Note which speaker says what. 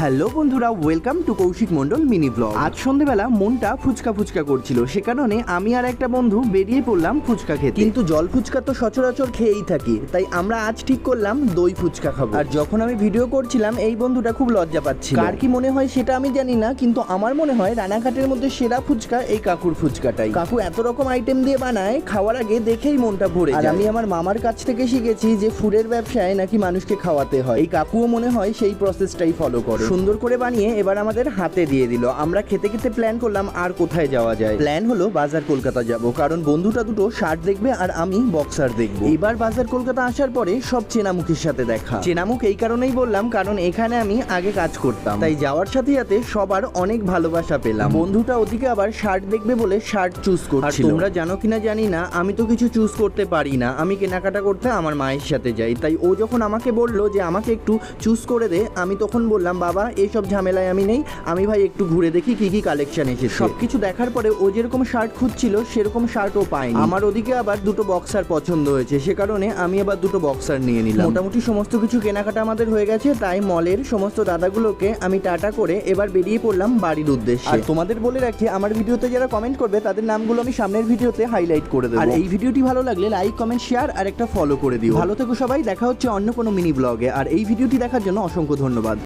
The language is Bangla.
Speaker 1: হ্যালো বন্ধুরা welcome to Koushik Mondal mini vlog আজ সন্ধেবেলা মনটা ফুচকা ফুচকা করছিল সে কারণে আমি আর একটা বন্ধু বেরিয়ে পড়লাম ফুচকা খেতে। কিন্তু জল ফুচকা তো সচরাচর খেয়েই থাকি তাই আমরা আজ ঠিক করলাম দই ফুচকা খাব। আর যখন আমি ভিডিও করছিলাম এই বন্ধুটা খুব লজ্জা পাচ্ছিল। কার কি মনে হয় সেটা আমি জানি না কিন্তু আমার মনে হয় রানাঘাটের মধ্যে সেরা ফুচকা এই কাকুর ফুচকাটাই। কাকু এত রকম আইটেম দিয়ে বানায় খাওয়ার আগে দেখেই মনটা ভরে আর আমি আমার মামার কাছ থেকে শিখেছি যে ফুডের ব্যবসায় নাকি মানুষকে খাওয়াতে হয়। এই কাকুও মনে হয় সেই প্রসেসটাই ফলো করে। সুন্দর করে বানিয়ে এবার আমাদের হাতে দিয়ে দিল। আমরা খেতে খেতে প্ল্যান করলাম আর কোথায় যাওয়া যায়। প্ল্যান হলো বাজার কলকাতা যাব কারণ বন্ধুটা দুটো শার্ট দেখবে আর আমি বক্সার দেখব। এবার বাজার কলকাতা আসার পরে সব চেনামুখের সাথে দেখা। চেনামুখ এই কারণেই বললাম কারণ এখানে আমি আগে কাজ করতাম। তাই যাওয়ার সাথে সাথে সবার অনেক ভালোবাসা পেলাম। বন্ধুটা ওদিকে আবার শার্ট দেখবে বলে শার্ট চুজ করছিল। তোমরা জানো কিনা জানি না আমি তো কিছু চুজ করতে পারি না। আমি কেনাকাটা করতে আমার মায়ের সাথে যাই। তাই ও যখন আমাকে বলল যে আমাকে একটু চুজ করে দে আমি তখন বললাম বাবা এইসব ঝামেলায় আমি নেই। আমি ভাই একটু ঘুরে দেখি কি কি কালেকশন এসেছে। সব কিছু দেখার পরে ও যেরকম শার্ট খুঁজছিল সেরকম শার্টও পাইনি আমার ওদিকে আবার দুটো বক্সার পছন্দ হয়েছে সে কারণে আমি আবার দুটো বক্সার নিয়ে নিলাম। মোটামুটি সমস্ত কিছু কেনাকাটা আমাদের হয়ে গেছে তাই মলের সমস্ত দাদাগুলোকে আমি টাটা করে এবার বেরিয়ে পড়লাম বাড়ির উদ্দেশ্যে। আর তোমাদের বলে রাখি আমার ভিডিওতে যারা কমেন্ট করবে তাদের নামগুলো আমি সামনের ভিডিওতে হাইলাইট করে দেবো। আর এই ভিডিওটি ভালো লাগলে লাইক কমেন্ট শেয়ার আর একটা ফলো করে দিও। ভালো থেকো সবাই দেখা হচ্ছে অন্য কোনো মিনি ব্লগে আর এই ভিডিওটি দেখার জন্য অসংখ্য ধন্যবাদ।